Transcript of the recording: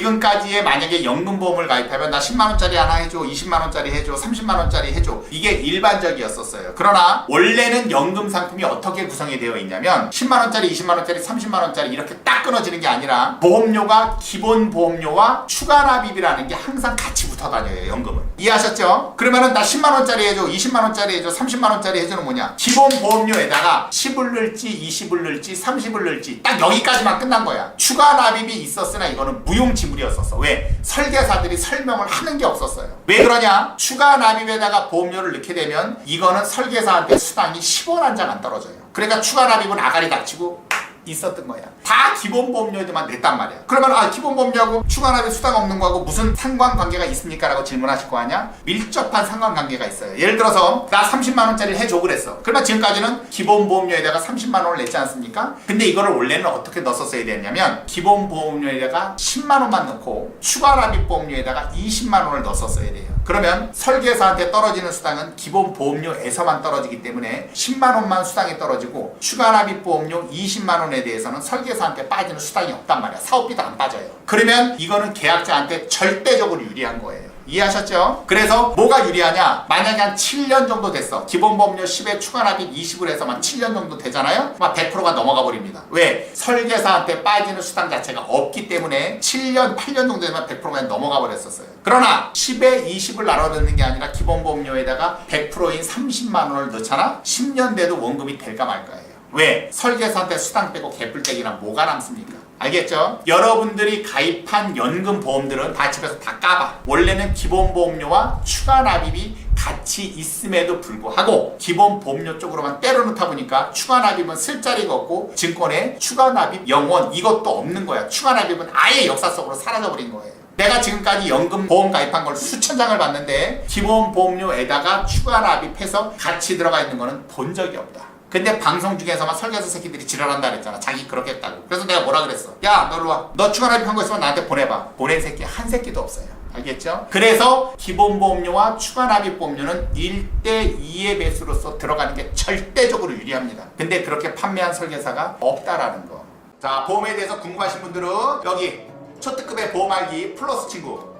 지금까지의 만약에 연금보험을 가입하면 나 10만원짜리 하나 해줘, 20만원짜리 해줘, 30만원짜리 해줘. 이게 일반적이었었어요. 그러나 원래는 연금 상품이 어떻게 구성이 되어 있냐면 10만원짜리, 20만원짜리, 30만원짜리 이렇게 딱 끊어지는 게 아니라 보험료가 기본 보험료와 추가 납입이라는 게 항상 같이 붙어 다녀요, 연금은. 이해하셨죠? 그러면은 나 10만원짜리 해줘, 20만원짜리 해줘, 30만원짜리 해줘는 뭐냐? 기본 보험료에다가 10을 넣을지, 20을 넣을지, 30을 넣을지 딱 여기까지만 끝난 거야. 추가 납입이 있었으나 이거는 무용 지물이었었어. 왜? 설계사들이 설명을 하는 게 없었어요. 왜 그러냐? 추가 납입에다가 보험료를 넣게 되면 이거는 설계사한테 수당이 10원 한 장 안 떨어져요. 그러니까 추가 납입은 아가리 닥치고 있었던 거야. 다 기본 보험료에도만 냈단 말이야. 그러면 아 기본 보험료하고 추가 납입 수당 없는 거하고 무슨 상관관계가 있습니까? 라고 질문하실 거 아니야? 밀접한 상관관계가 있어요. 예를 들어서 나 30만 원짜리 해줘 그랬어. 그러면 지금까지는 기본 보험료에다가 30만 원을 냈지 않습니까? 근데 이거를 원래는 어떻게 넣었어야 되냐면 기본 보험료에다가 10만 원만 넣고 추가 납입 보험료에다가 20만 원을 넣었어야 돼요. 그러면 설계사한테 떨어지는 수당은 기본 보험료에서만 떨어지기 때문에 10만 원만 수당이 떨어지고 추가 납입 보험료 20만 원에 대해서는 설계사한테 빠지는 수당이 없단 말이야. 사업비도 안 빠져요. 그러면 이거는 계약자한테 절대적으로 유리한 거예요. 이해하셨죠? 그래서 뭐가 유리하냐? 만약에 한 7년 정도 됐어. 기본 보험료 10에 추가 납입 20을 해서만 7년 정도 되잖아요? 막 100%가 넘어가 버립니다. 왜? 설계사한테 빠지는 수당 자체가 없기 때문에 7년, 8년 정도 되면 100%가 그냥 넘어가 버렸었어요. 그러나 10에 20을 나눠 넣는 게 아니라 기본 보험료에다가 100%인 30만 원을 넣잖아? 10년 돼도 원금이 될까 말까예요. 왜? 설계사한테 수당 빼고 개뿔떼기랑 뭐가 남습니까? 알겠죠? 여러분들이 가입한 연금 보험들은 다 집에서 다 까봐. 원래는 기본 보험료와 추가 납입이 같이 있음에도 불구하고 기본 보험료 쪽으로만 때려 넣다 보니까 추가 납입은 쓸 자리가 없고 증권에 추가 납입 영원 이것도 없는 거야. 추가 납입은 아예 역사 속으로 사라져 버린 거예요. 내가 지금까지 연금 보험 가입한 걸 수천 장을 봤는데 기본 보험료에다가 추가 납입해서 같이 들어가 있는 거는 본 적이 없다. 근데 방송 중에서만 설계사 새끼들이 지랄한다 그랬잖아. 자기 그렇게 했다고. 그래서 내가 뭐라 그랬어? 야, 너 일로 와. 너 추가 납입한 거 있으면 나한테 보내봐. 보낸 새끼 한 새끼도 없어요. 알겠죠? 그래서 기본 보험료와 추가 납입 보험료는 1대 2의 배수로서 들어가는 게 절대적으로 유리합니다. 근데 그렇게 판매한 설계사가 없다라는 거. 자, 보험에 대해서 궁금하신 분들은 여기 초특급의 보험 알기 플러스 친구